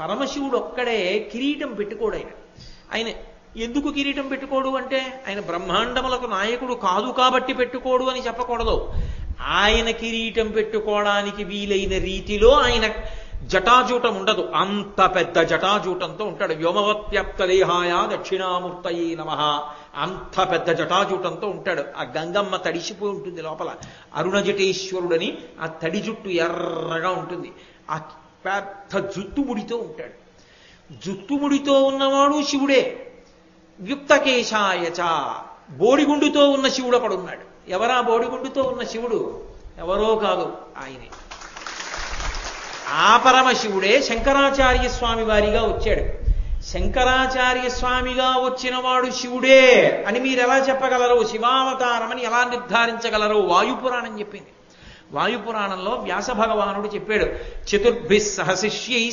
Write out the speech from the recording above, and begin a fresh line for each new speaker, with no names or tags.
పరమశివుడు ఒక్కడే కిరీటం పెట్టుకోడు ఆయన. ఆయన ఎందుకు కిరీటం పెట్టుకోడు అంటే ఆయన బ్రహ్మాండములకు నాయకుడు కాదు కాబట్టి పెట్టుకోడు అని చెప్పకూడదు. ఆయన కిరీటం పెట్టుకోవడానికి వీలైన రీతిలో ఆయన జటాజూటం ఉండదు అంత పెద్ద జటాజూటంతో ఉంటాడు. వ్యోమవత్యప్త దేహాయ దక్షిణామూర్తయే నమ. అంత పెద్ద జటాజూటంతో ఉంటాడు. ఆ గంగమ్మ తడిసిపోయి ఉంటుంది లోపల. అరుణ జటేశ్వరుడని ఆ తడి జుట్టు ఎర్రగా ఉంటుంది. ఆ పెద్ద జుత్తుముడితో ఉంటాడు. జుత్తుముడితో ఉన్నవాడు శివుడే. వ్యుక్తకేశాయచ బోడిగుండుతో ఉన్న శివుడు ఒకడున్నాడు ఎవరా బోడిగుండుతో ఉన్న శివుడు? ఎవరో కాదు ఆయనే. ఆ పరమశివుడే శంకరాచార్య స్వామి వారిగా వచ్చాడు. శంకరాచార్య స్వామిగా వచ్చినవాడు శివుడే అని మీరు ఎలా చెప్పగలరు? శివావతారమని ఎలా నిర్ధారించగలరు? వాయుపురాణం చెప్పింది. వాయుపురాణంలో వ్యాస భగవానుడు చెప్పాడు చతుర్భి సహశిష్యై